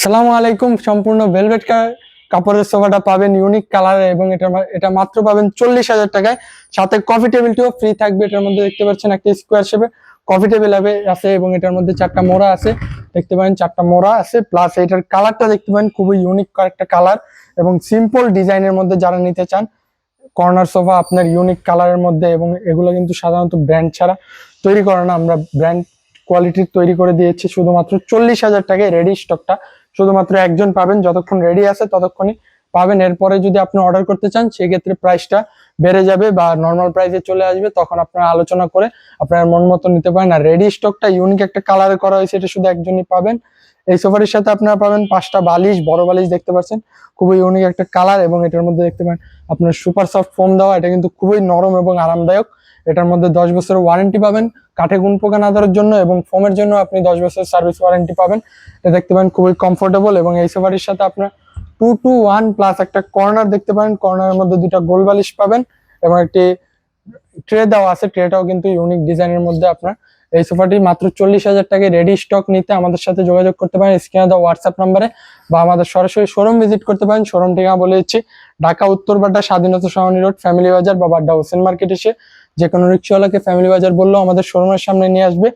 আসসালামু আলাইকুম, সম্পূর্ণ ভেলভেট কাপড়ের সোফাটা পাবেন ইউনিক কালারে এবং এটা এটা মাত্র পাবেন চল্লিশ হাজার টাকায়। সাথে কফি টেবিলটিও ফ্রি থাকবে, এটার মধ্যে দেখতে পাচ্ছেন একটা স্কোয়ার শেপে কফি টেবিল আছে এবং এটার মধ্যে চারটা মোড়া আছে। দেখতে পাবেন চারটা মোড়া আছে প্লাস এটার কালারটা দেখতে পাবেন খুবই ইউনিক একটা কালার এবং সিম্পল ডিজাইনের মধ্যে যারা নিতে চান কর্নার সোফা আপনার ইউনিক কালারের মধ্যে এবং এগুলো কিন্তু সাধারণত ব্র্যান্ড ছাড়া তৈরি করে না। আমরা ব্র্যান্ড কোয়ালিটির তৈরি করে দিয়েছি, শুধুমাত্র চল্লিশ হাজার টাকায় রেডি স্টকটা শুধুমাত্র একজন পাবেন যতক্ষণ রেডি আছে ততক্ষণই পাবেন। এরপরে যদি আপনি অর্ডার করতে চান, সেক্ষেত্রে প্রাইসটা বেড়ে যাবে বা নর্মাল প্রাইসে চলে আসবে, তখন আপনারা আলোচনা করে আপনার মন মতো নিতে পারেন। আর রেডি স্টকটা ইউনিক একটা কালারে করা হয়েছে, এটা শুধু একজনই পাবেন। এই সোফাটির সাথে আপনারা পাবেন পাঁচটা বালিশ, বড় বালিশ দেখতে পাচ্ছেন। খুবই ইউনিক একটা কালার এবং এটার মধ্যে দেখতে পারেন আপনার সুপার সফট ফোম দেওয়া, এটা কিন্তু খুবই নরম এবং আরামদায়ক। এটার মধ্যে দশ বছরের ওয়ারেন্টি পাবেন, কাঠে গুণ পোকা না ধরার জন্য এবং ফোমের জন্য আপনি দশ বছরের সার্ভিস ওয়ারেন্টি পাবেন। এটা দেখতে পারেন খুবই কমফোর্টেবল এবং এই সোফাটির সাথে আপনার টু টু ওয়ান প্লাস একটা কর্নার দেখতে পারেন। কর্নারের মধ্যে দুটা গোল বালিশ পাবেন এবং একটি ট্রে দেওয়া আছে। ট্রেটাও কিন্তু ইউনিক ডিজাইনের মধ্যে আপনার। এই সোফাটি মাত্র চল্লিশ হাজার টাকায় রেডি স্টক নিতে আমাদের সাথে যোগাযোগ করতে পারেন স্ক্রিনে দেওয়া হোয়াটসঅ্যাপ নাম্বারে বা আমাদের সরাসরি শোরুম ভিজিট করতে পারেন। শোরুম ঠিকানা বলে দিচ্ছি, ঢাকা, উত্তর বাড্ডা, স্বাধীনতা সহানী রোড ফ্যামিলি বাজার বা বাড্ডা হোসেন মার্কেট এসে যে কোনো রিক্সাওয়ালাকে ফ্যামিলি বাজার বললেও আমাদের শোরুমের সামনে নিয়ে আসবে।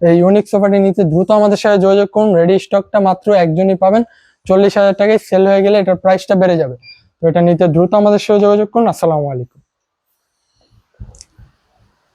এই ইউনিক সোফাটি নিতে দ্রুত আমাদের সাথে যোগাযোগ করুন। রেডি স্টকটা মাত্র একজনই পাবেন। চল্লিশ হাজার টাকায় সেল হয়ে গেলে এটার প্রাইসটা বেড়ে যাবে। তো এটা নিতে দ্রুত আমাদের সাথে যোগাযোগ করুন। আসসালামু আলাইকুম।